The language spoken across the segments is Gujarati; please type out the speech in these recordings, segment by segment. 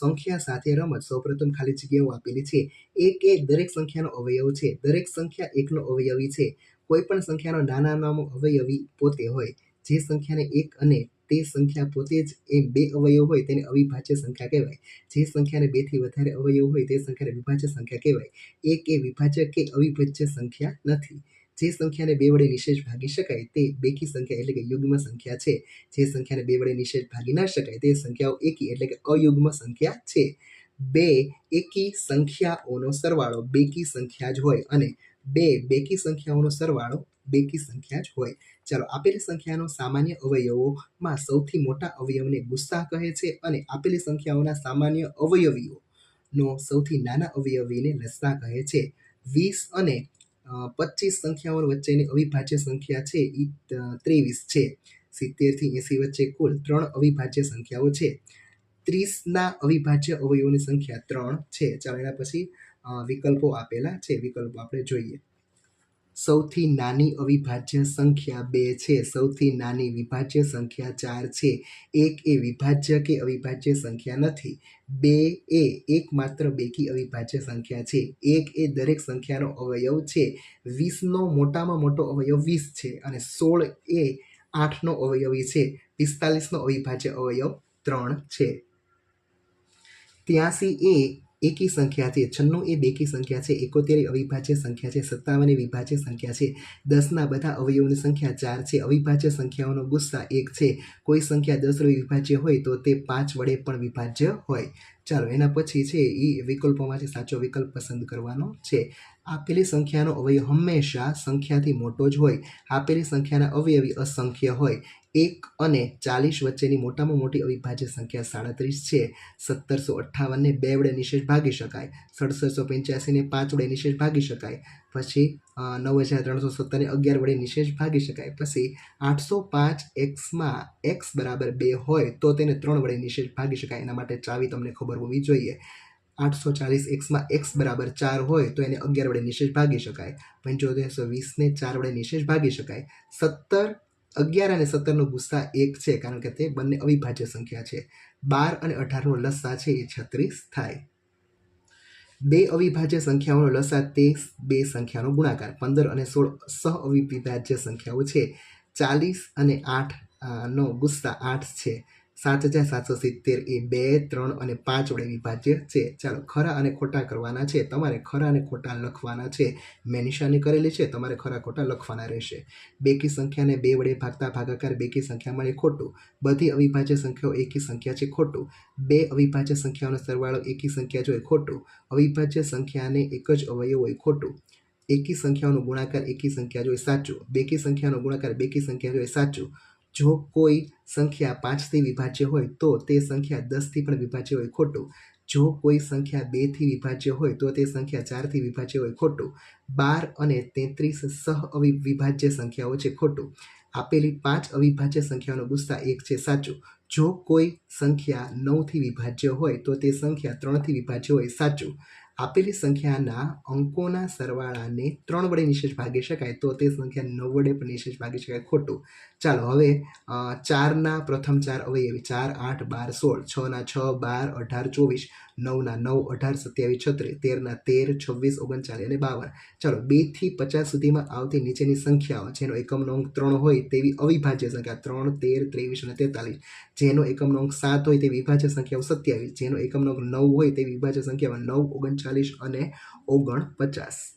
સંખ્યા સાથે રમત સૌપ્રથમ ખાલી જગ્યાઓ આપેલી છે. એક એ દરેક સંખ્યાનો અવયવ છે. દરેક સંખ્યા એકનો અવયવી છે. કોઈ પણ સંખ્યાનો નાનામાં અવયવી પોતે હોય. જે સંખ્યાને એક અને તે સંખ્યા પોતે જ એ બે અવયવ હોય તેને અવિભાજ્ય સંખ્યા કહેવાય. જે સંખ્યાને બેથી વધારે અવયવ હોય તે સંખ્યાને વિભાજ્ય સંખ્યા કહેવાય. એક એ વિભાજ્ય કે અવિભાજ્ય સંખ્યા નથી. જે સંખ્યાને બે વડે નિશેષ ભાગી શકાય તે બેકી સંખ્યા એટલે કે યુગ્મ સંખ્યા છે. જે સંખ્યાને બે વડે નિશેષ ભાગી ના શકાય તે સંખ્યાઓ એકી એટલે કે અયુગ્મ સંખ્યા છે. બે એકી સંખ્યાઓનો સરવાળો બેકી સંખ્યા જ હોય અને બે બેકી સંખ્યાઓનો સરવાળો બેકી સંખ્યા જ હોય. ચાલો આપેલી સંખ્યાનો સામાન્ય અવયવોમાં સૌથી મોટા અવયવને ગુસ્સા કહે છે અને આપેલી સંખ્યાઓના સામાન્ય અવયવીઓનો સૌથી નાના અવયવીને લસ્સા કહે છે. વીસ અને પચીસ સંખ્યાઓ વચ્ચેની અવિભાજ્ય સંખ્યા છે એ ત્રેવીસ છે. સિત્તેરથી એંસી વચ્ચે કુલ ત્રણ અવિભાજ્ય સંખ્યાઓ છે. ત્રીસના અવિભાજ્ય અવયવોની સંખ્યા ત્રણ છે. ચાલો એના પછી વિકલ્પો આપેલા છે. વિકલ્પો આપણે જોઈએ. સૌથી નાની અવિભાજ્ય સંખ્યા બે છે. સૌથી નાની વિભાજ્ય સંખ્યા ચાર છે. એક એ વિભાજ્ય કે અવિભાજ્ય સંખ્યા નથી. બે એ એકમાત્ર બેકી અવિભાજ્ય સંખ્યા છે. એક એ દરેક સંખ્યાનો અવયવ છે. વીસનો મોટામાં મોટો અવયવ વીસ છે અને સોળ એ આઠનો અવયવી છે. પિસ્તાલીસનો અવિભાજ્ય અવયવ ત્રણ છે. ત્યાંસી એ એકી સંખ્યા છે, છન્નું એ બેકી સંખ્યા છે, એકોતેર અવિભાજ્ય સંખ્યા છે, સત્તાવન એ વિભાજ્ય સંખ્યા છે, દસના બધા અવયવોની સંખ્યા ચાર છે, અવિભાજ્ય સંખ્યાઓનો ગુસ્સા એક છે. કોઈ સંખ્યા દસ વિભાજ્ય હોય તો તે પાંચ વડે પણ વિભાજ્ય હોય. ચાલો, એના પછી છે એ વિકલ્પોમાંથી સાચો વિકલ્પ પસંદ કરવાનો છે. આપેલી સંખ્યાનો અવયવ હંમેશા સંખ્યાથી મોટો જ હોય. આપેલી સંખ્યાના અવયવી અસંખ્ય હોય. એક અને ચાલીસ વચ્ચેની મોટામાં મોટી અવિભાજ્ય સંખ્યા સાડત્રીસ છે. સત્તરસો અઠ્ઠાવનને બે વડે નિશેષ ભાગી શકાય. સડસઠસો પંચ્યાસીને પાંચ વડે નિશેષ ભાગી શકાય. પછી નવ હજાર ત્રણસો સત્તરને અગિયાર વડે નિશેષ ભાગી શકાય. પછી, આઠસો પાંચ એક્સમાં એક્સ બરાબર બે હોય તો તેને ત્રણ વડે નિશેષ ભાગી શકાય. એના માટે ચાવી તમને ખબર હોવી જોઈએ. આઠસો ચાલીસ એક્સમાં એક્સ બરાબર ચાર હોય તો એને અગિયાર વડે નિશેષ ભાગી શકાય. પંચોતેરસો વીસને ચાર વડે નિશેષ ભાગી શકાય. સત્તર, અગિયાર અને સત્તરનો ગુસ્સા એક છે કારણ કે તે બંને અવિભાજ્ય સંખ્યા છે. બાર અને અઢારનો લસ્સા છે એ છત્રીસ થાય. બે અવિભાજ્ય સંખ્યાઓનો લસા તે બે સંખ્યાનો ગુણાકાર. પંદર અને સોળ સહ અવિભાજ્ય સંખ્યાઓ છે. ચાલીસ અને આઠ નો ગુસ્સા આઠ છે. સાત હજાર સાતસો સિત્તેર એ બે, ત્રણ અને પાંચ વડે વિભાજ્ય છે. ચાલો, ખરા અને ખોટા કરવાના છે. તમારે ખરા અને ખોટા લખવાના છે. મેં નિશાની કરેલી છે. તમારે ખરા ખોટા લખવાના રહેશે. બેકી સંખ્યાને બે વડે ભાગતા ભાગાકાર બેકી સંખ્યા મળે ખોટું. બધી અવિભાજ્ય સંખ્યાઓ એકી સંખ્યા છે ખોટું. બે અવિભાજ્ય સંખ્યાઓનો સરવાળો એકી સંખ્યા જોઈએ ખોટું. અવિભાજ્ય સંખ્યાને એક જ અવયવ હોય ખોટું. એકી સંખ્યાઓનો ગુણાકાર એકી સંખ્યા જોઈએ સાચું. બેકી સંખ્યાનો ગુણાકાર બેકી સંખ્યા જોઈએ સાચું. જો કોઈ સંખ્યા પાંચથી વિભાજ્ય હોય, તો તે સંખ્યા દસથી પણ વિભાજ્ય હોય ખોટું. જો કોઈ સંખ્યા બેથી વિભાજ્ય હોય, તો તે સંખ્યા ચારથી વિભાજ્ય હોય ખોટું. બાર અને તેત્રીસ સહ અવિભાજ્ય સંખ્યાઓ છે ખોટું. આપેલી પાંચ અવિભાજ્ય સંખ્યાઓનો ગુસ્સા એક છે સાચું. જો કોઈ સંખ્યા નવથી વિભાજ્ય હોય, તો તે સંખ્યા ત્રણથી વિભાજ્ય હોય સાચું. આપેલી સંખ્યાના અંકોના સરવાળાને ત્રણ વડે નિશેષ ભાગી શકાય તો તે સંખ્યા નવ વડે પણ નિશેષ ભાગી શકાય. ખોટું. ચાલો હવે ચારના પ્રથમ ચાર અવયવી ચાર, આઠ, બાર, સોળ. છના છ, બાર, અઢાર, ચોવીસ. નવના નવ અઢાર સત્યાવીસ છત્રીસ, તેરના તેર, છવ્વીસ, ઓગણચાલીસ અને બાવન. ચાલો બેથી પચાસ સુધીમાં આવતી નીચેની સંખ્યાઓ, જેનો એકમનો અંક ત્રણ હોય તેવી અવિભાજ્ય સંખ્યા ત્રણ, તેર, ત્રેવીસ અને તેતાલીસ. જેનો એકમનો અંક સાત હોય તે વિભાજ્ય સંખ્યાઓ સત્યાવીસ. જેનો એકમનો અંક નવ હોય તે વિભાજ્ય સંખ્યામાં નવ, ઓગણચાલીસ અને ઓગણપચાસ.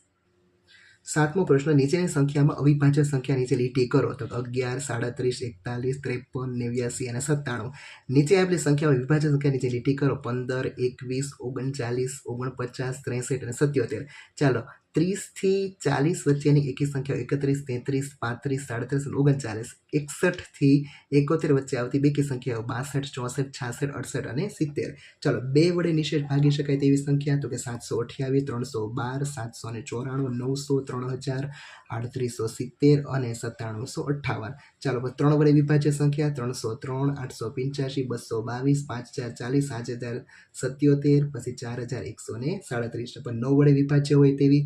સાતમો પ્રશ્ન, નીચેની સંખ્યામાં અવિભાજ્ય સંખ્યા નીચે લીટી કરો. તો અગિયાર, સાડત્રીસ, એકતાલીસ, ત્રેપન, નેવ્યાસી અને સત્તાણું. નીચે આપેલી સંખ્યામાં વિભાજ્ય સંખ્યા નીચે લીટી કરો. પંદર, એકવીસ, ઓગણચાલીસ, ઓગણપચાસ, ત્રેસઠ અને સત્યોતેર. ચાલો ત્રીસથી ચાલીસ વચ્ચેની એકી સંખ્યાઓ એકત્રીસ, તેત્રીસ, પાંત્રીસ, સાડત્રીસ અને ઓગણચાલીસ. એકસઠથી એકોતેર વચ્ચે આવતી બેકી સંખ્યાઓ બાસઠ, ચોસઠ, છાસઠ, અડસઠ અને સિત્તેર. ચાલો, બે વડે નિષેધ ભાગી શકાય તેવી સંખ્યા, તો કે સાતસો અઠ્યાવીસ, ત્રણસો બાર, સાતસો ને ચોરાણું, નવસો ત્રણ હજાર આડત્રીસો સિત્તેર અને સત્તાણુંસો અઠ્ઠાવન. ચાલો ત્રણ વડે વિભાજ્ય સંખ્યા, ત્રણસો ત્રણ, આઠસો પંચ્યાસી, બસો બાવીસ, પાંચ હજાર ચાલીસ, સાત હજાર સત્યોતેર, પછી ચાર હજાર એકસો ને સાડત્રીસ. પણ નવ વડે વિભાજ્ય હોય તેવી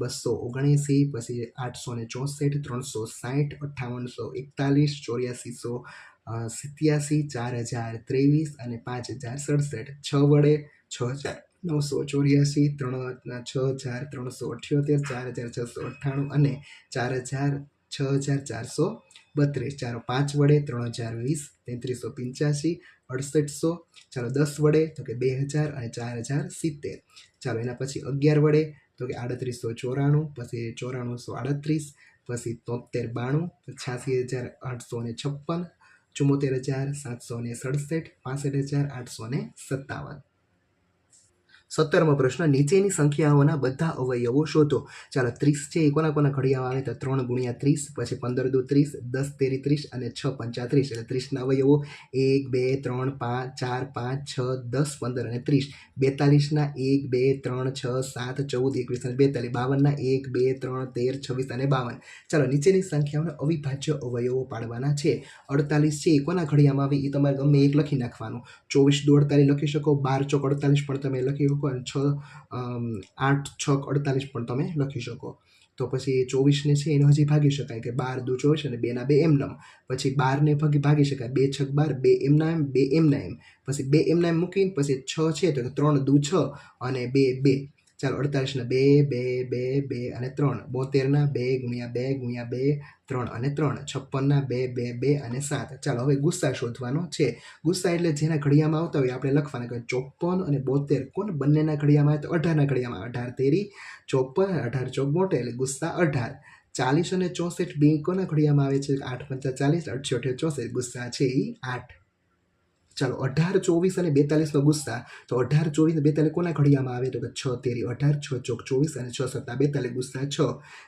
બસો ઓગણએંસી પછી આઠસો ને ચોસઠ, ત્રણસો સાઠ, અઠ્ઠાવનસો એકતાલીસ, ચોર્યાસીસો સિત્યાસી ચાર હજાર ત્રેવીસ અને પાંચ હજાર સડસઠ. છ વડે છ હજાર નવસો ચોર્યાસી, ત્રણ છ હજાર ત્રણસો અઠ્યોતેર ચાર હજાર છસો અઠ્ઠાણું અને ચાર હજાર છ હજાર ચારસો બત્રીસ. ચાલો પાંચ વડે ત્રણ હજાર વીસ, તેત્રીસો પંચ્યાસી, અડસઠસો. ચાલો દસ વડે, તો કે બે હજાર અને ચાર હજાર સિત્તેર. ચાલો એના પછી અગિયાર વડે તો કે આડત્રીસો ચોરાણું, પછી ચોરાણુંસો આડત્રીસ, પછી તોતેર બાણું, છ્યાસી હજાર આઠસો ને છપ્પન ચુમ્મોતેર હજાર સાતસો ને સડસઠ, પાસઠ હજાર આઠસો ને સત્તાવન. સત્તરમો પ્રશ્ન, નીચેની સંખ્યાઓના બધા અવયવો શોધો. ચાલો, ત્રીસ છે એ કોના કોના ઘડિયામાં આવે? તો ત્રણ ગુણ્યા ત્રીસ, પછી પંદર દુ ત્રીસ, દસ તેરી ત્રીસ અને છ પંચાત્રીસ. એટલે ત્રીસના અવયવો, એક, બે, ત્રણ, પાંચ, ચાર, પાંચ, છ, દસ, પંદર અને ત્રીસ. બેતાલીસના એક, બે, ત્રણ, છ, સાત, ચૌદ, એકવીસ અને બેતાલીસ. બાવનના એક, બે, ત્રણ, તેર, છવ્વીસ અને બાવન. ચાલો, નીચેની સંખ્યાઓના અવિભાજ્ય અવયવો પાડવાના છે. અડતાલીસ છે એ કોના ઘડિયામાં આવે? એ તમારે ગમે એક લખી નાખવાનું. ચોવીસ દુ અડતાલીસ લખી શકો, બાર ચોક અડતાલીસ પણ તમે લખી અને છ આઠ, છ, અડતાલીસ પણ તમે લખી શકો. તો પછી ચોવીસને છે એને હજી ભાગી શકાય કે બાર દુ ચોવીસ અને બેના બે એમનામ પછી બારને ભાગી ભાગી શકાય. બે છક બાર, બે એમના એમ બે એમના એમ પછી બે એમના એમ મૂકીને પછી છ છે તો ત્રણ દુ છ અને બે બે. ચાલો, અડતાલીસના બે બે બે બે અને ત્રણ. બોતેરના બે ગુણ્યા બે ગુણ્યા બે, ત્રણ અને ત્રણ. છપ્પનના બે બે બે અને સાત. ચાલો, હવે ગુસ્સા શોધવાનો છે. ગુસ્સા એટલે જેના ઘડિયામાં આવતા હોય આપણે લખવાના કે ચોપન અને બોતેર. કોણ? બંનેના ઘડિયામાં આવે તો અઢારના ઘડિયામાં અઢાર તેરી, ચોપ્પન, અઢાર ચોક એટલે ગુસ્સા અઢાર. ચાલીસ અને ચોસઠ બે કોના ઘડિયામાં આવે છે. આઠ પંચા ચાલીસ અઠ્યોતેર ચોસઠ ગુસ્સા છે એ આઠ. ચાલો, અઢાર, ચોવીસ અને બેતાલીસનો ગુસ્સા. તો અઢાર, ચોવીસ અને બેતાલીસ કોના ઘડિયામાં આવે? તો કે છ તેરી. અઢાર, છ, ચોક, ચોવીસ અને છ સત્તા. બેતાલીસ, ગુસ્સા, છ.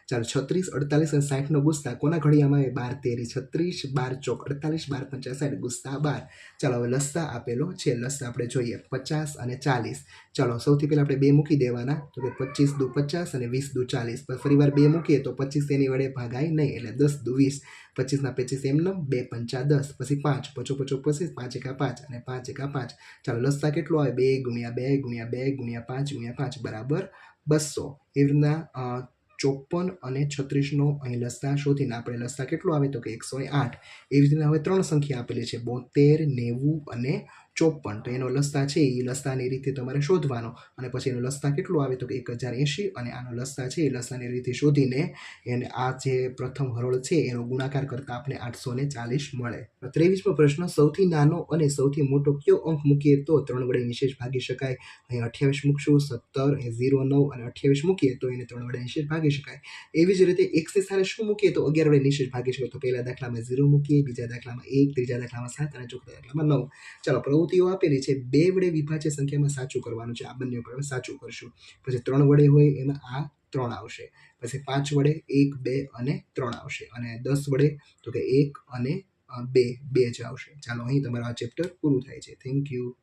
ચાલો, છત્રીસ, અડતાલીસ અને સાઠનો ગુસ્સા. કોના ઘડિયામાં આવે? બાર, તેરી. છત્રીસ, બાર, ચોક, અડતાલીસ, બાર પંચા સાઠ ગુસ્સા, બાર. ચાલો, હવે લસ્સા આપેલો છે. લસ્સા આપણે જોઈએ. પચાસ અને ચાલીસ. ચાલો, સૌથી પહેલાં આપણે બે મૂકી દેવાના. તો કે પચીસ દુ પચાસ અને વીસ દુ ચાલીસ. પણ ફરીવાર બે મૂકીએ તો પચીસ એની વડે ભાગાય નહીં. એટલે દસ દુ વીસ. પચીસના પચીસ એમનેમ બે પંચા દસ, પછી પાંચ, પચો પચો પચીસ, પાંચ એકા પાંચ અને પાંચ એકા પાંચ. ચાલો લસ્સા કેટલો આવે? બે ગુણ્યા બે ગુણ્યા બે, ગુણ્યા પાંચ ગુણ્યા પાંચ, બરાબર? બસો. એવી રીતના ચોપન અને છત્રીસનો અહીં લસા શોધીને આપણે લસ્સા કેટલો આવે? તો કે એકસો આઠ. એવી રીતના હવે ત્રણ સંખ્યા આપેલી છે. બોતેર, નેવું અને ચોપન. તો એનો લસ્તા છે એ લસ્સાની રીતે તમારે શોધવાનો. અને પછી એનો લસ્તા કેટલો આવે તો કે એક હજાર એંશી અને આનો લસ્તા છે એ લસાની રીતે શોધીને એને આ જે પ્રથમ હરોળ છે એનો ગુણાકાર કરતાં આપણે આઠસો ને ચાલીસ મળે. ત્રેવીસમો પ્રશ્ન, સૌથી નાનો અને સૌથી મોટો કયો અંક મૂકીએ તો ત્રણ વડે નિશેષ ભાગી શકાય? અહીં અઠ્યાવીસ મૂકશું, સત્તર, અહીં ઝીરો, નવ અને અઠ્યાવીસ મૂકીએ તો એને ત્રણ વડે નિશેષ ભાગી શકાય. એવી જ રીતે એક્સની સ્થાને શું મૂકીએ તો અગિયાર વડે નિશેષ ભાગી શકાય. તો પહેલા દાખલામાં ઝીરો મૂકીએ, બીજા દાખલામાં એક, ત્રીજા દાખલામાં સાત અને ચોથા દાખલામાં નવ. ચાલો પ્રવૃત્તિઓ આપેલી છે, બે વડે વિભાજ્ય સંખ્યામાં સાચું કરવાનું છે. આ બંને ઉપર સાચું કરશું. પછી ત્રણ વડે હોય એમાં આ ત્રણ આવશે. પછી પાંચ વડે એક, બે અને ત્રણ આવશે. અને દસ વડે તો કે એક અને બે બે જ આવશે. ચાલો અહીં તમારું આ ચેપ્ટર પૂરું થાય છે. Thank you